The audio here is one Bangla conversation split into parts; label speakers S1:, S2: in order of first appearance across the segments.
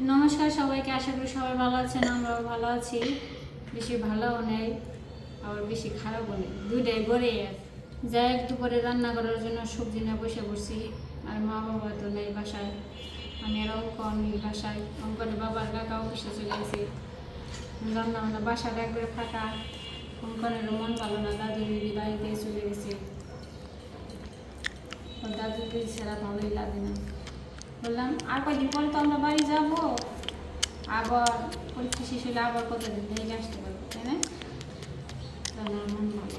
S1: নমস্কার সবাইকে, আশা করি সবাই ভালো আছেন, আমরাও ভালো আছি। বেশি ভালোও নেই, আবার বেশি খারাপও নেই। দুইটাই গড়ে যাই একটু পরে রান্না করার জন্য সবজি নিয়ে বসে পড়ছি। আর মা বাবা তো নেই বাসায়। আমি আর নেই বাসায়। অঙ্কনের বাবার কাকা অফিসে চলে গেছে। রান্না বান্না বাসাটা একবারে ফাঁকা। অঙ্কনের মন ভালো না, দাদু দিদি বাড়িতে চলে গেছে। দাদু দিদি ছাড়া ভালোই লাগে না। বললাম, আর কয়দিন পরে তো আমরা বাড়ি যাব। আবার পরীক্ষা শেষ হলে আবার কতদিন থেকে আসতে পারব, তাই না? মন ভালো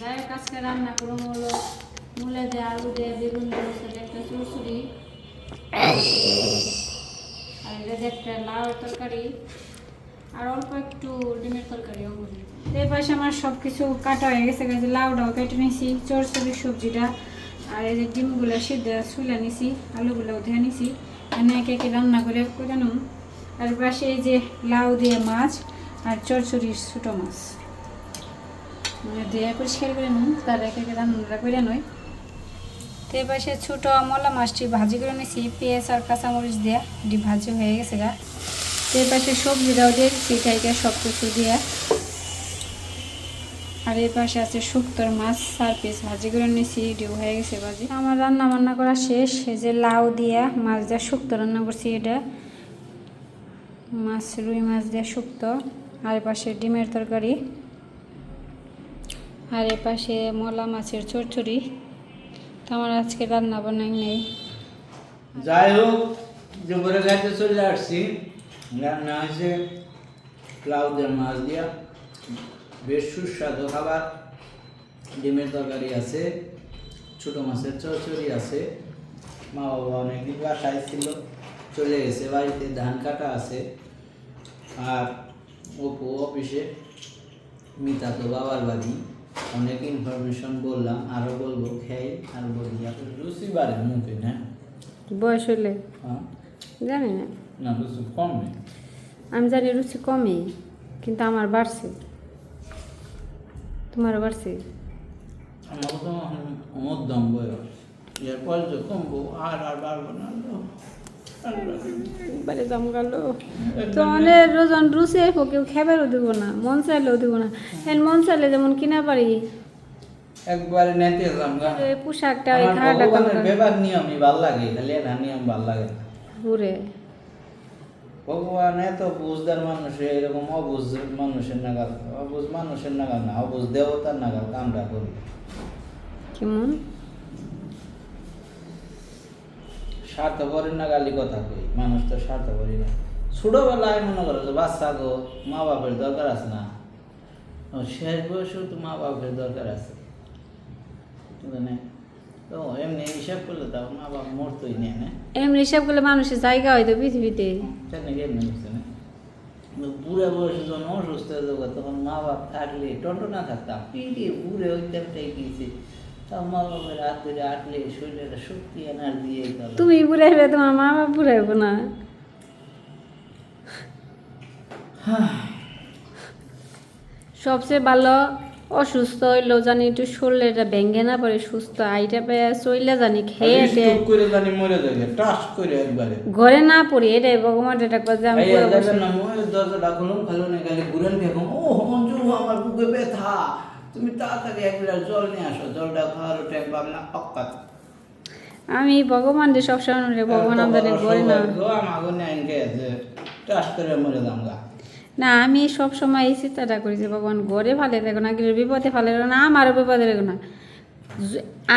S1: যাই হোক, আজকে রান্না করব হলো মূলে দিয়ে আলু দিয়ে বেগুন দিয়ে একটা চুরচুরি আর এটা একটা লাউ তরকারি। আর অল্প একটু ডিমের তরকারি এই পাশে আমার সব কিছু কাটা হয়ে গেছে গেছে লাউটাও কেটে নিয়েছি চরচড়ি সবজিটা। আর এই যে ডিমগুলো সিদ্ধ শুলে নিছি, আলুগুলো ধুয়ে নিছি, এনে একে একে রান্না করে নেব আর পাশে এই যে লাউ দিয়ে মাছ আর চরচড়ির ছোটো মাছ। ধুয়ে পরিষ্কার করে নিন তার একে একে রান্নাটা করে নয় তো পাশে ছোটো মলা মাছটি ভাজি করে নিয়েছি পেঁয়াজ আর কাঁচামরিচ দিয়ে এটি ভাজি হয়ে গেছে গা। তো পাশে সবজিটাও দিয়ে দিচ্ছি সব কিছু দিয়ে। আর এই পাশে আছে শুক্তোর মাছ, চার পিস ভাজি করে নিয়েছি এটিও হয়ে গেছে ভাজি। আমার রান্না বান্না করা শেষ, এই যে লাউ দিয়া মাছ দিয়ে শুক্তো রান্না করছি এটা। মাছ, রুই মাছ দিয়ে শুক্তো, আর এই পাশে ডিমের তরকারি। আর এ পাশে মলা মাছের চচ্চড়ি তো আমার আজকে রান্না বান্নাই নেই।
S2: যাই হোক দুপুরে খাইতে চলে আসছি। রান্না হয়েছে ক্লাউদের মাছ দিয়া। বেশ সুস্বাদু খাবার। ডিমের তরকারি আছে ছোটো মাছের চচ্চড়ি আছে। মা বাবা অনেকদিন বাসায় ছিল চলে গেছে বাড়িতে ধান কাটা আছে। আর অপু অফিসে মিতা তো বাবার বাড়ি। অনেক ইনফরমেশন বললাম আরও বলব খেয়ে আর বলি আপনার রুচি বাড়ে মুখে না?
S1: বয়স হলে?
S2: হ্যাঁ?
S1: জানি না।
S2: না রুচি কম নেই।
S1: আমি জানি রুচি কমে কিন্তু আমার বাড়ছে। তোমারও বাড়ছে
S2: আমার তো মধ্যম বয়স। এরপর যে কমবো আর আর বাড়বো না তো।
S1: তো অনেক রোজন রুচি আইব কেউ খেবারও দিব না মন চাইলেও দিব না। এখন মন চাইলে যেমন কিনা পারি।
S2: একবারে নেতে
S1: পোশাকটা ওই
S2: ব্যবহার নিয়মই ভালো লাগে খালি এটা নিয়ম ভালো লাগে
S1: ঘুরে
S2: ভগবান এত বুঝদার মানুষ এরকম অবুঝ মানুষের নাগাল অবুঝ মানুষের নাগাল না অবুজ দেবতার নাগাল কামটা করি।
S1: কেমন?
S2: স্বার্থপরের নাগালি কথা কই মানুষ তো স্বার্থপরই না। ছোটবেলায় মনে করো যে বাচ্চা গো মা বাপের দরকার আছে না? শেষ বয়সেও তো মা বাপের দরকার আছে। মানে এমনি হিসাব করলে মা বাপ মরতই নেই না?
S1: এমনি হিসাব করলে মানুষের জায়গা হয়তো পৃথিবীতে।
S2: এমনি বুঝছে না? বুড়ে বয়সে যখন অসুস্থ হয়ে যাব তখন মা বাপ থাকলে টন্টো না থাকতাম পিঠে বুড়ে গিয়েছে তাও মা বাপের হাত ধরে আটলে শরীরে শক্তি এই গেল।
S1: তুমি বুড়াইবে তোমার মা বাপ বুড়াইব না। সবচেয়ে ভালো অসুস্থ হইলেও জানি একটু শরীরটা ভেঙে না পড়ে সুস্থ আইটা পেয়ে চইলে জানি খেয়ে
S2: করে জানি মরে যাবে টাস করে একবারে।
S1: ঘরে না পড়ি এটাই ভগবান এটা করে যে আমি পুরো বসে-
S2: দেখেন না দরজাটা গেলে ঘুরেন দেখুন ও মঞ্জু আমার বুকে ব্যথা। তুমি তাড়াতাড়ি এক গ্লাস জল নিয়ে আসো জলটা খাওয়ার টাইম পাবে না অক্কাত
S1: আমি ভগবান যে সবসময় ভগবান আমাদের ঘরে না।
S2: আমাকে নেন গেছে টাস করে মরে যাম গা।
S1: না আমি সব সময় এই চিন্তাটা করি যে ভগবান ঘরে ভালো দেখো না কিন্তু বিপদে ভালো দেখো না আমারও বিপদে দেখো না।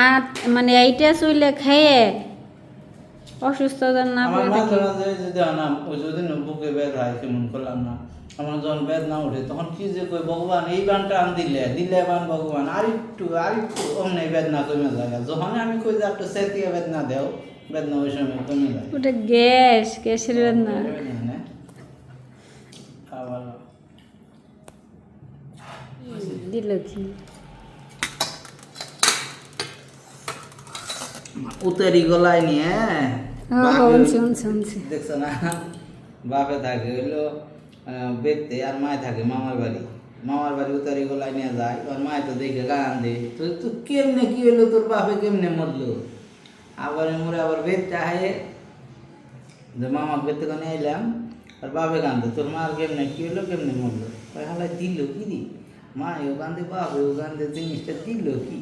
S1: আর মানে এইটা চইলে খেয়ে অসুস্থ না
S2: আমার
S1: পড়ে থাকি।
S2: যদি না ওই যদি বুকে ব্যথা হয় কেমন করলাম না আমার যখন বেদনা ওঠে তখন কি যে কই ভগবান এই বানটা আন দিলে দিলে বান ভগবান আর একটু আর একটু অমনি বেদনা কমে যায়। যখন আমি কই যে একটু সেতিয়ে বেদনা দেও বেদনা ওই সময় কমে যায়।
S1: ওটা গ্যাস গ্যাসের বেদনা
S2: বেদনা,
S1: দিল
S2: উতেরি গলায় নিয়ে। দেখছ না? বাপে থাকে হইল বেতে আর মায় থাকে মামার বাড়ি। মামার বাড়ি উতারি গলায় নিয়ে যায় আর মায় তো দেখে গান দে তো তো কেমনে কি হইল তোর বাপে কেমনে মরলো? আবার মরে আবার বেতে আহে যে মামা বেতে কানে এলাম আর বাবে কান্দে তোর মার কেমনে কি হলো কেমনে মরলো? কয় হালাই দিল কি দি মা এও কান্দে বাপ এও কান্দে জিনিসটা দিল কি?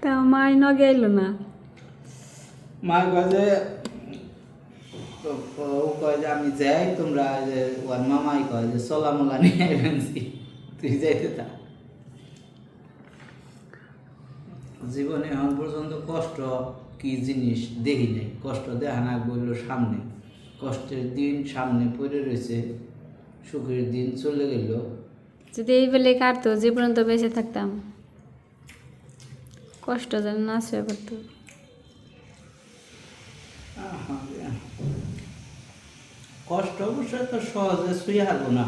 S1: তা মাই ন গেল না।
S2: মা যে ও- কয় যে আমি যাই তোমরা যে ওর মামাই কয় যে সোলা মোলা নিয়ে আইবেনছি তুই যাইতে থাক। জীবনে এখন পর্যন্ত কষ্ট কি জিনিস দেখি নাই? কষ্ট দেখা না বলল সামনে। কষ্টের দিন সামনে পড়ে রয়েছে সুখের দিন চলে গেল।
S1: যদি এই বেলে কাটতো যে পর্যন্ত বেঁচে থাকতাম। কষ্ট যেন না পড়তো।
S2: আহা, কষ্ট অবশ্যই তো সহজে শুয়ে হারবো না।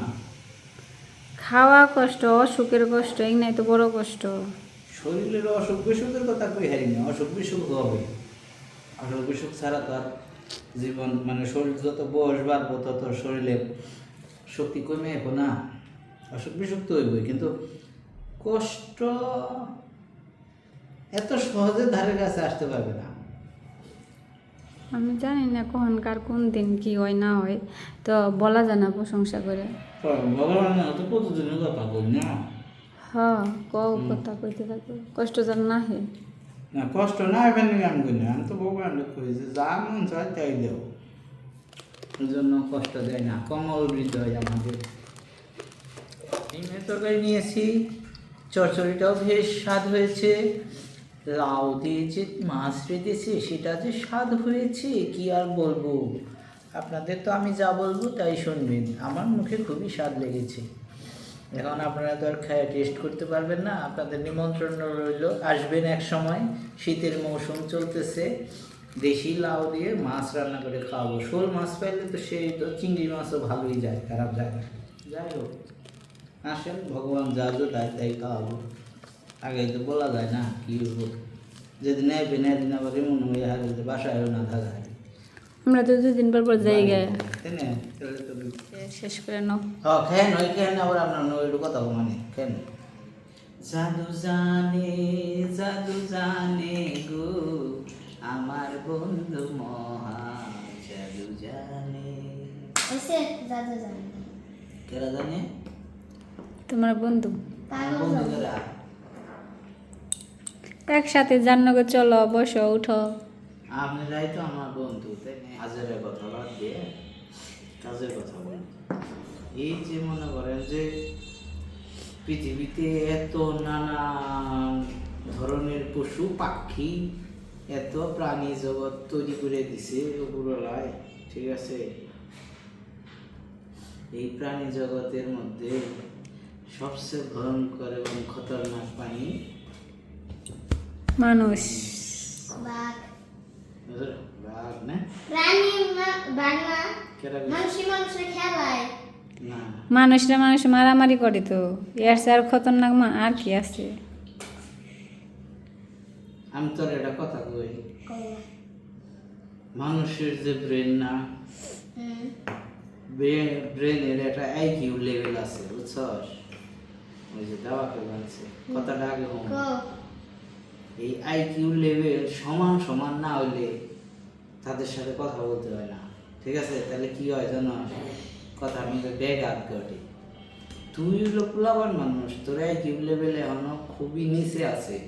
S1: খাওয়া কষ্ট অসুখের কষ্ট এই নাই তো বড় কষ্ট।
S2: শরীরের অসুখ বিসুখের কথা কই হারি না? অসুখ বিসুখ হবে ছাড়া তো আর জীবন মানে শরীর যত বয়স বাড়বো তত শরীরে শক্তি কমে যাব না। অসুখ বিসুখ তো হইবই কিন্তু কষ্ট এত সহজে ধারে কাছে আসতে পারবে না।
S1: আমি জানি না কখনকার কোন দিন কি হয় না হয় তো বলা যায় না প্রশংসা করে।
S2: কথা বলি না?
S1: হ্যাঁ কও কথা কইতে থাকো কষ্ট যেন না হে
S2: না, কষ্ট না এখানে আমি করি আমি তো ভগবান করি যে মন চায় তাই ওই জন্য কষ্ট দেয় না, কমল হৃদয় আমাদের। এই তরকারি নিয়েছি, চচ্চড়িটাও বেশ স্বাদ হয়েছে। লাউ দিয়ে যে মাছ রেঁধেছে, সেটা যে স্বাদ হয়েছে, কি আর বলব? আপনাদের তো আমি যা বলব তাই শুনবেন, আমার মুখে খুবই স্বাদ লেগেছে। এখন আপনারা তো আর খায় টেস্ট করতে পারবেন না, আপনাদের নিমন্ত্রণ রইল। আসবেন এক সময়, শীতের মৌসুম চলতেছে, দেশি লাউ দিয়ে মাছ রান্না করে খাওয়াবো। শোল মাছ পাইলে তো সেই তো চিংড়ি মাছও ভালোই যায়, খারাপ যায় না। যাই হোক, আসেন, ভগবান যা যো তাই তাই খাওয়াবো। আগে তো বলা যায় না কি হব যেদিন নেবেন এদিন আবার এমন হয়ে হারে বাসায়ও না থাকা হয়।
S1: আমরা তো দুদিন পর পর যাই গে। শেষ করে নাও।
S2: হ্যাঁ খেন ওই খেন আবার আপনার নইটু কথা মানে খেন জাদু জানে জাদু জানে গো আমার বন্ধু মহা জাদু জানে।
S3: এসে দাদা জানি।
S2: কেরা জানে?
S1: তোমার বন্ধু।
S2: বন্ধুরা
S1: একসাথে জান্নকে চলো বসো উঠো।
S2: আপনারাই তো আমার বন্ধু তাই কাজের কথা বাদ দিয়ে কাজের কথা বলি। এই যে মনে করেন যে পৃথিবীতে এত নানান ধরনের পশু পাখি এত প্রাণী জগৎ তৈরি করে দিছে উপরলায় ঠিক আছে? এই প্রাণী জগতের মধ্যে সবচেয়ে ভয়ঙ্কর এবং খতরনাক প্রাণী?
S1: মানুষ।
S3: বাঘ
S2: বাঘ না
S3: প্রাণী মা- বাঘ না
S2: কেরা
S3: মানুষই মানুষের খেলায়।
S1: মানুষরা মানুষ মারামারি করে তো। এর আর খতরনাক মা আর কি আছে?
S2: আমি তোর একটা কথা কই। মানুষের যে ব্রেন না ব্রেনের একটা আইকিউ লেভেল আছে বুঝছস? ওই যে দাওয়াকে বলছে। কথাটা আগে এই আইকিউ লেভেল সমান সমান না হইলে তাদের সাথে কথা বলতে হয় না। ঠিক আছে? তাহলে কি হয় জানো? কথা আমাকে ব্যাগ আট ঘটে তুই হলো মানুষ, তোর আইকিউ লেভেলে এখনও খুবই নিচে আছে।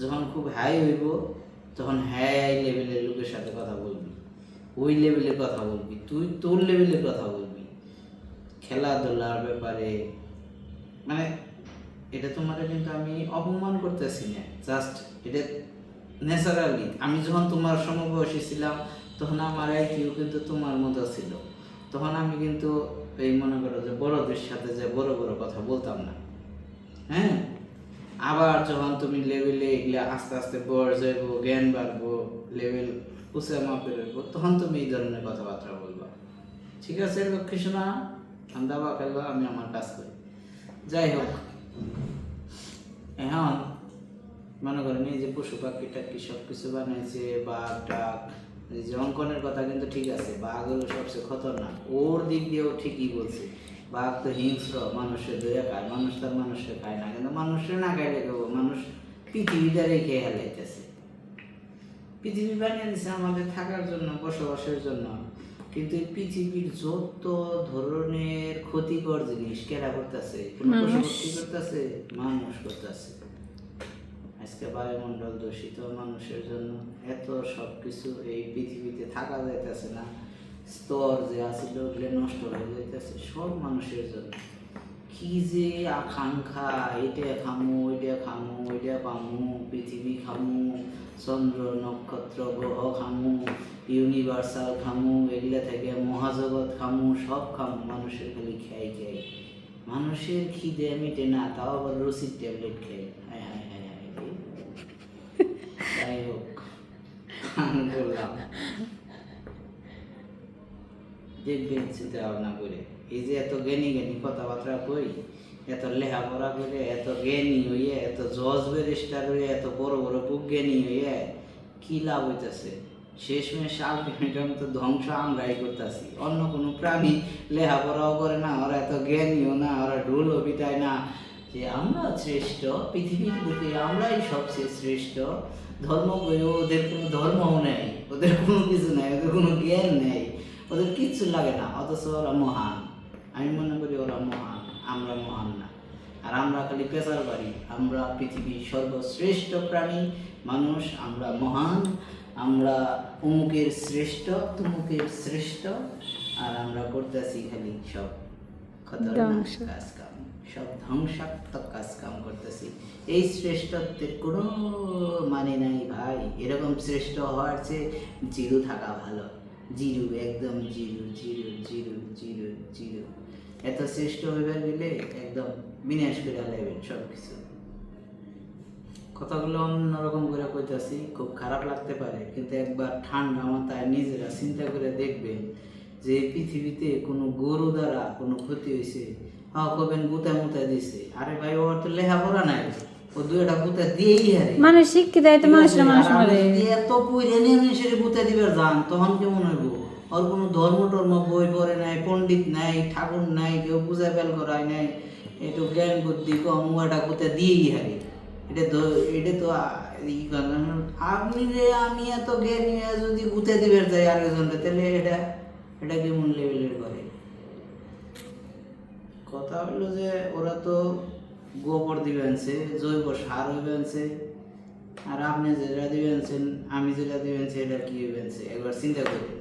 S2: যখন খুব হাই হইব, তখন হাই লেভেলের লোকের সাথে কথা বলবি। ওই লেভেলে কথা বলবি। তুই তোর লেভেলে কথা বলবি। খেলাধুলার ব্যাপারে। মানে এটা তোমার কিন্তু আমি অপমান করতেছি না। জাস্ট এটা ন্যাচারালি। আমি যখন তোমার সমবয়সী ছিলাম, তখন আমার আইকিউ কিন্তু তোমার মতো ছিল। তখন আমি কিন্তু এই মনে করো যে বড়দের সাথে যে বড় বড় কথা বলতাম না। হ্যাঁ? আবার যখন তুমি লেভেলে এগুলা আস্তে আস্তে বড় যাইব, জ্ঞান বাড়বো লেভেল উঁচা মাপের হইব, তখন তুমি এই ধরনের কথাবার্তা বলবা। ঠিক আছে, লক্ষ্মী শোনা ঠান্ডা বা খেলবা আমি আমার কাজ করি। যাই হোক। এখন মনে করেন এই যে পশু পাখি টাকি সব কিছু বানাইছে বাঘ টাক এই যে অঙ্কনের কথা কিন্তু ঠিক আছে বাঘ হলো সবচেয়ে খতরনাক। ওর দিক দিয়েও ঠিকই বলছে বাঘ তো হিংস্র মানুষের দইয়া খায় মানুষ তার মানুষকে খায় না কিন্তু মানুষের না খাইলে কেউ মানুষ পৃথিবীটা রেখে হেলাইতেছে। পৃথিবী বানিয়ে দিছে আমাদের থাকার জন্য বসবাসের জন্য। কিন্তু এই পৃথিবীর যত ধরনের ক্ষতিকর জিনিস কেরা করতেছে? কোন পশু করতেছে? মানুষ করতেছে। আজকে বায়ুমণ্ডল দূষিত মানুষের জন্য এত সব কিছু এই পৃথিবীতে থাকা যাইতেছে না। স্তর যে আছিল ওগুলো নষ্ট হয়ে যাইতেছে সব মানুষের জন্য। কি যে আকাঙ্ক্ষা এটা খামু, ওইটা খামু, ওইটা পামু, পৃথিবী খামু, চন্দ্র, নক্ষত্র, গ্রহ খামু, ইউনিভার্সাল খামু, এগুলা থেকে মহাজগৎ খামু, সব খামু মানুষের খালি খাই খাই মানুষের খিদে মিটে না, তাও আবার রসিদ ট্যাবলেট খাই হায় হায়। যাই হোক বললাম। দেখবেন চিন্তা ভাবনা করে। এই যে এত জ্ঞানী জ্ঞানী কথাবার্তা কই, এত লেখাপড়া করে, এত জ্ঞানী হইয়া, এত জজ ব্যারিস্টার হইয়া, এত বড় বড় হইয়া, কি লাভ হইতাছে? শেষমেশ তো ধ্বংস আমরাই করতেছি। অন্য কোনো প্রাণী লেখাপড়াও করে না, ওরা এত জ্ঞানীও না, ওরা ঢোলও পিটায় না যে আমরা শ্রেষ্ঠ পৃথিবীর বুকে আমরাই সবচেয়ে শ্রেষ্ঠ ধর্ম ওদের কোনো ধর্মও নেই ওদের কোনো কিছু নেই ওদের কোনো জ্ঞান নেই ওদের কিচ্ছু লাগে না অথচ ওরা মহান। আমি মনে করি ওরা মহান আমরা মহান না। আর আমরা খালি পেশার বাড়ি আমরা পৃথিবীর সর্বশ্রেষ্ঠ প্রাণী মানুষ আমরা মহান আমরা অমুকের শ্রেষ্ঠ তুমুকের শ্রেষ্ঠ আর আমরা করতেছি খালি সব। খতরনাক। কাজ সব ধ্বংসাত্মক কাজ কাম করতেছি। এই শ্রেষ্ঠত্বের কোনো মানে নাই ভাই। এরকম শ্রেষ্ঠ হওয়ার চেয়ে জিরো থাকা ভালো। জিরো, একদম zero zero zero zero zero. এত শ্রেষ্ঠ হইবার গেলে একদম বিনাশ করে লাইবেন সব কিছু কথাগুলো অন্যরকম করে কইতাছি, খুব খারাপ লাগতে পারে, কিন্তু একবার ঠান্ডা মাথায় নিজেরা চিন্তা করে দেখবেন যে পৃথিবীতে কোনো গরু দ্বারা কোনো ক্ষতি হয়েছে হ্যাঁ কবেন গুতা মুতা দিছে। আরে ভাই ওর তো লেখাপড়া নাই। ও দুইটা গুতা দিয়েই হারে।
S1: মানুষ শিক্ষিত হয়তো মানুষরা মানুষ
S2: আর
S1: মারে।
S2: এত পইরে নিয়ে মানুষের গুতা দিবার যান তখন কেমন হইব? ওর কোনো ধর্ম টর্ম বই পড়ে নাই পণ্ডিত নাই ঠাকুর নাই কেউ পূজা বেল করায় নাই একটু জ্ঞান বুদ্ধি কম উহাটা গুতা দিয়েই হারে। এটা তো এটা তো। আপনি রে আমি এত জ্ঞানী যদি গুতে দিবার যাই আরেকজনটা তাহলে এটা এটা কেমন লেভেলের করে কথা হলো যে ওরা তো গোবর দিবেনছে জৈব সার হইবেনছে আর আপনি যেটা দিবেনছেন আমি যেটা দিবেনছে এটা কি হইবেনছে একবার চিন্তা করুন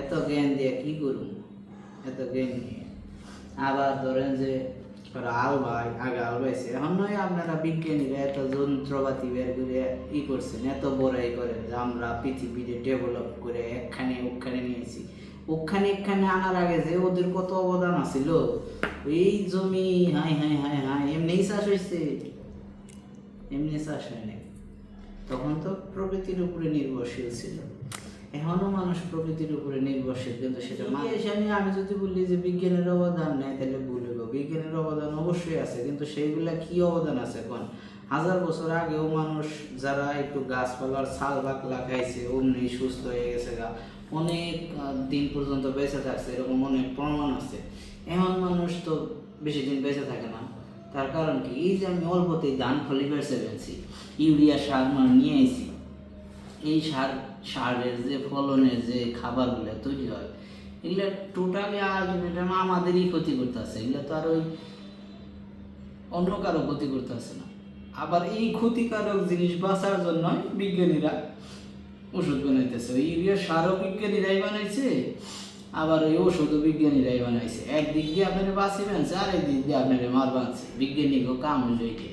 S2: এত জ্ঞান দিয়ে কি করুন এত জ্ঞান নিয়ে আবার ধরেন যে আল ভাই আগে আল ভাইছে এখন নয় আপনারা বিজ্ঞানীরা এত যন্ত্রপাতি বের করে ই করছেন, এত বড়াই করেন যে আমরা পৃথিবীতে ডেভেলপ করে একখানে, ওখানে নিয়েছি। ওখানে এখানে আনার আগে যে ওদের কত অবদান আছিল? এই জমি হাই হাই হাই হাই এমনিই চাষ হয়েছে এমনি চাষ হয় নাই। তখন তো প্রকৃতির উপরে নির্ভরশীল ছিল। এখনও মানুষ প্রকৃতির উপরে নির্ভরশীল কিন্তু সেটা মানে এসে আমি যদি বলি যে বিজ্ঞানের অবদান নেই তাহলে ভুল হইব। বিজ্ঞানের অবদান অবশ্যই আছে কিন্তু সেইগুলা কি অবদান আছে কোন হাজার বছর আগেও মানুষ যারা একটু গাছপালার ছাল বাকলা খাইছে, অমনি সুস্থ হয়ে গেছে গা। অনেক দিন পর্যন্ত বেঁচে থাকছে, এরকম অনেক প্রমাণ আছে। এখন মানুষ তো বেশি দিন বেঁচে থাকে না। তার কারণ কি? এই যে আমি অল্পতেই ধান ফলি বেড়ছে ফেলছি, ইউরিয়া সার মানে নিয়ে এসেছি এই সার, সারের যে ফলনের যে খাবারগুলো তৈরি হয়, এগুলো টোটালি আলটিমেটাম আমাদেরই ক্ষতি করতেছে। এগুলো তো আর ওই অন্য কারও ক্ষতি করতে করতেছে না। আবার এই ক্ষতিকারক জিনিস বাঁচার জন্য বিজ্ঞানীরা ওষুধ বানাইতেছে। ইউরিয়া সারও বিজ্ঞানীরাই বানাইছে আবার ওই ওষুধও বিজ্ঞানীরাই বানাইছে। একদিক দিয়ে আপনারা বাঁচি বানছে আর একদিক দিয়ে আপনারা মার বাঁচছে। বিজ্ঞানীকে কাম হইল এইটা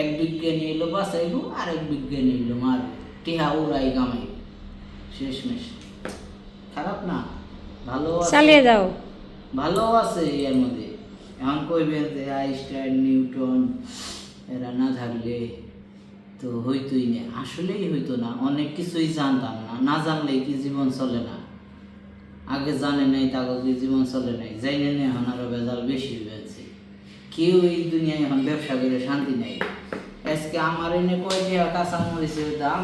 S2: এক বিজ্ঞানী এলো বাঁচাইবো আর এক বিজ্ঞানী এলো মারবে। টিহা উড়াই গামাই শেষমেশ। খারাপ না ভালো আছে।
S1: চালিয়ে যাও।
S2: ভালো আছে এর মধ্যে। এখন কইবেন যে আইনস্টাইন নিউটন এরা না থাকলে তো হইতোই না। আসলেই হইতো না, অনেক কিছুই জানতাম না। না জানলেই কি জীবন চলে না? আগে জানে নাই তাকে কি জীবন চলে নাই? জানে না এখন আরও বেজাল বেশি হয়েছে কেউ এই দুনিয়ায় এখন ব্যবসা করে শান্তি নেই। আজকে আমার এনে কয় টাকা কাঁচামরিচের দাম,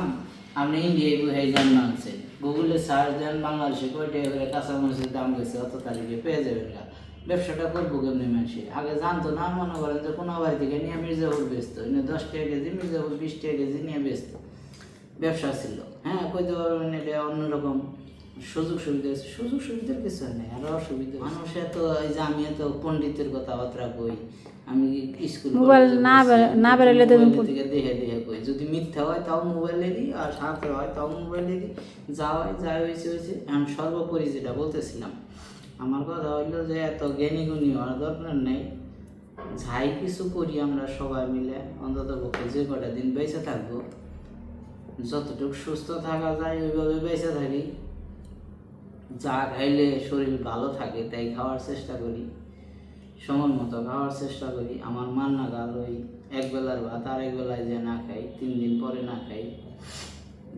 S2: আপনি ইন্ডিয়ায় বসে যান মানছেন গুগলে সার্চ দেন, বাংলাদেশে কয় টাকা করে কাঁচামরিচের দাম গেছে, অত তারিখে পেয়ে যাবেন গা ব্যবসাটা করব কেমনি মানুষে? আগে জানতো না মনে করেন যে কোনো বাড়ি থেকে নিয়ে মির্জাপুর বেচতো এনে দশ টাকা কেজি মির্জাপুর বিশ টাকা কেজি নিয়ে বেচতো ব্যবসা ছিল। হ্যাঁ কইতে পারবেন এটা অন্যরকম সুযোগ সুবিধা আছে। সুযোগ সুবিধার কিছু নেই আরও অসুবিধা মানুষ এত এই যে আমি এত পণ্ডিতের কথাবার্তা কই আমি স্কুল
S1: মোবাইল না না বেরোলে তো
S2: থেকে দেখে দেখে কই। যদি মিথ্যা হয় তাও মোবাইলেরই আর সাথে হয় তাও মোবাইলেরই যা হয় যা হয়েছে হয়েছে। আমি সর্বোপরি যেটা বলতেছিলাম আমার কথা হইল যে এত জ্ঞানী গুণী হওয়ার দরকার নেই। যাই কিছু করি আমরা সবাই মিলে, অন্তত পক্ষে যে কটা দিন বেঁচে থাকব, যতটুকু সুস্থ থাকা যায় ওইভাবে বেঁচে থাকি। যা খাইলে শরীর ভালো থাকে তাই খাওয়ার চেষ্টা করি, সময় মতো খাওয়ার চেষ্টা করি। আমার মান না গাল ওই এক বেলার ভাত আর এক বেলায় যে না খাই, তিন দিন পরে না খাই।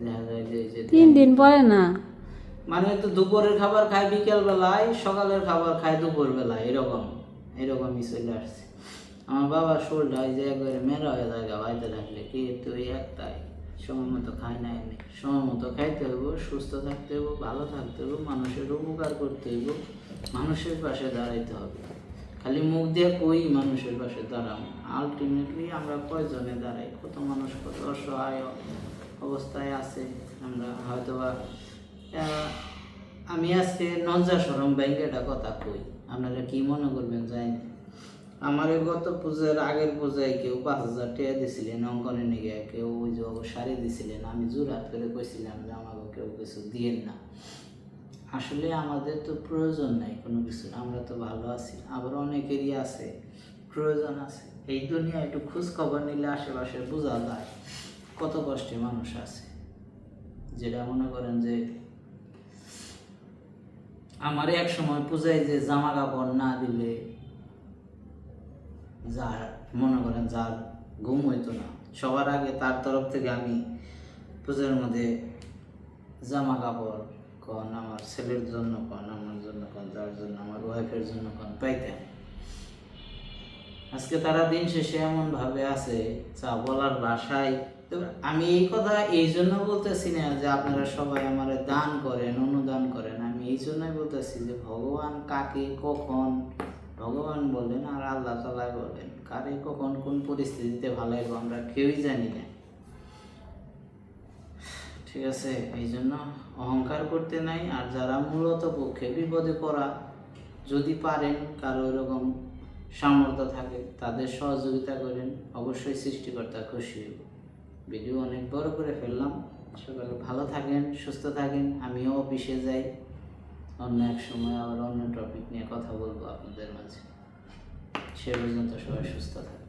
S2: দেখা যায় যে
S1: তিন দিন পরে না?
S2: মানে তো দুপুরের খাবার খায় বিকেল বেলায় সকালের খাবার খাই দুপুর বেলায় এরকম এরকমই চলে আসছে। আমার বাবার শরীরটা যে একবারে মেরা হয়ে জায়গা বাড়িতে থাকলে কি তুই একটাই? সময় মতো খাই না এমনি। সময় মতো খাইতে হইব, সুস্থ থাকতে হইব, ভালো থাকতে হইব, মানুষের উপকার করতে হইব, মানুষের পাশে দাঁড়াইতে হবে। খালি মুখ দিয়ে কই মানুষের পাশে দাঁড়াবো? আলটিমেটলি আমরা কয়জনে দাঁড়াই? কত মানুষ, কত অসহায় অবস্থায় আছে? আমরা হয়তোবা আমি আজকে নজা সরম ব্যাংকে একটা কথা কই, আপনারা কি মনে করবেন না। আমার এই গত পূজার আগের পূজায় কেউ পাঁচ হাজার টাকা দিছিলেন অঙ্কনে নিয়ে কেউ ওই যে শাড়ি দিছিলেন। আমি জোরাত করে কইছিলাম যে আমাকে কেউ কিছু দিয়েন না। আসলে আমাদের তো প্রয়োজন নাই কোনো কিছু, আমরা তো ভালো আছি। আবার অনেকেরই আছে, প্রয়োজন আছে। এই দুনিয়া একটু খোঁজ খবর নিলে আশেপাশে বোঝা যায় কত কষ্টে মানুষ আছে। যেটা মনে করেন যে আমার এক সময় পূজায় যে জামা কাপড় না দিলে যার মনে করেন যার ঘুম হইতো না। সবার আগে তার তরফ থেকে আমি পূজার মধ্যে জামা কাপড় কন, আমার ছেলের জন্য কন, আমার জন্য কন, যার জন্য, আমার ওয়াইফের জন্য কন, পাইতাম। আজকে তারা দিন শেষে এমন ভাবে আছে, যা বলার ভাষায় আমি এই কথা এই জন্য বলতেছি না যে আপনারা সবাই আমার দান করেন, অনুদান করেন। আমি এই জন্যই বলতেছি যে ভগবান কাকে কখন, ভগবান বলেন আর আল্লাহ তালাই বলেন। কারে কখন, কোন পরিস্থিতিতে ভালো হবে আমরা কেউই জানি না। ঠিক আছে, এই জন্য অহংকার করতে নাই, আর যারা মূলত পক্ষে বিপদে পড়া, যদি পারেন, কারও এরকম সামর্থ্য থাকে, তাদের সহযোগিতা করেন, অবশ্যই সৃষ্টিকর্তা খুশি হইব। ভিডিও অনেক বড় করে ফেললাম। সকালে ভালো থাকেন, সুস্থ থাকেন, আমিও অফিসে যাই। অন্য এক সময় আবার অন্য টপিক নিয়ে কথা বলব আপনাদের মাঝে। সে পর্যন্ত সবাই সুস্থ থাকেন